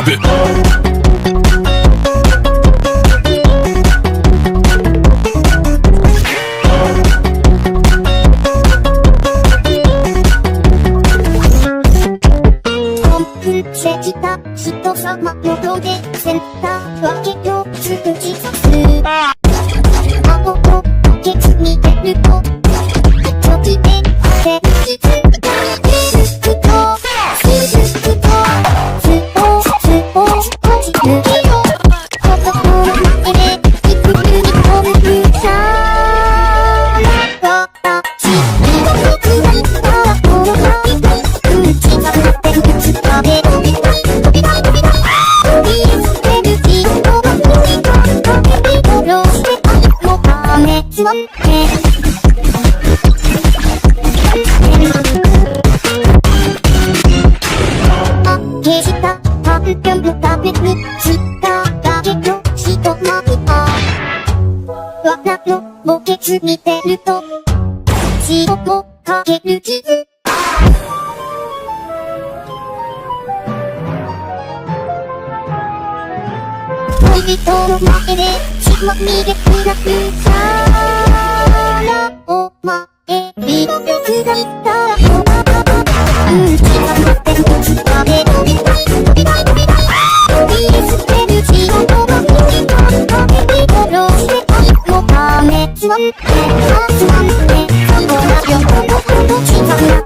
ラブ人様のどでセンターは結局すぐ自殺あああの子、ケツ見てると一時で焦りつしたしとまわけつ見てるとしごとかける傷恋との前でしまみれくらくさらお前ビロフェスが行ったらうん血が待って。るとつかめ「ちょっと待って今度は病気のこと」「ちんぱ